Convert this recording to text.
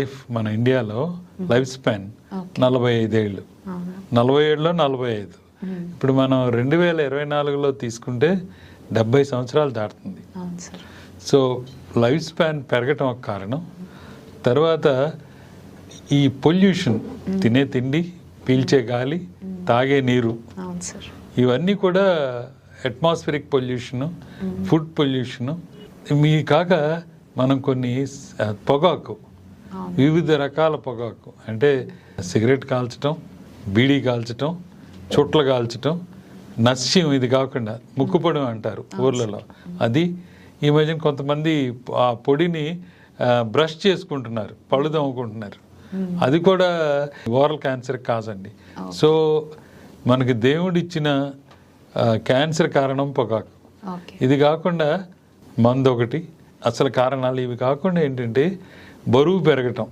Life మన ఇండియాలో life span. నలభై ఐదేళ్ళు నలభై ఏళ్ళలో నలభై ఐదు ఇప్పుడు మనం రెండు వేల ఇరవై నాలుగులో తీసుకుంటే డెబ్బై సంవత్సరాలు దాటుతుంది. సో లైఫ్ స్పాన్ పెరగటం ఒక కారణం. తర్వాత ఈ పొల్యూషన్ తినే తిండి పీల్చే గాలి తాగే నీరు ఇవన్నీ కూడా అట్మాస్ఫిరిక్ పొల్యూషను ఫుడ్ పొల్యూషను. మీ కాక మనం కొన్ని పొగాకు వివిధ రకాల పొగాకు. అంటే సిగరెట్ కాల్చటం బీడీ కాల్చటం చుట్ల కాల్చటం నస్యం ఇది కాకుండా ముక్కుపొడి అంటారు ఊర్లలో. అది ఈ మధ్యన కొంతమంది ఆ పొడిని బ్రష్ చేసుకుంటున్నారు పళ్ళు తవ్వుకుంటున్నారు అది కూడా ఓరల్ క్యాన్సర్ కాజండి సో మనకి దేవుడిచ్చిన క్యాన్సర్ కారణం పొగాకు. ఇది కాకుండా మందు ఒకటి అసలు కారణాలు ఇవి కాకుండా ఏంటంటే బరువు పెరగటం.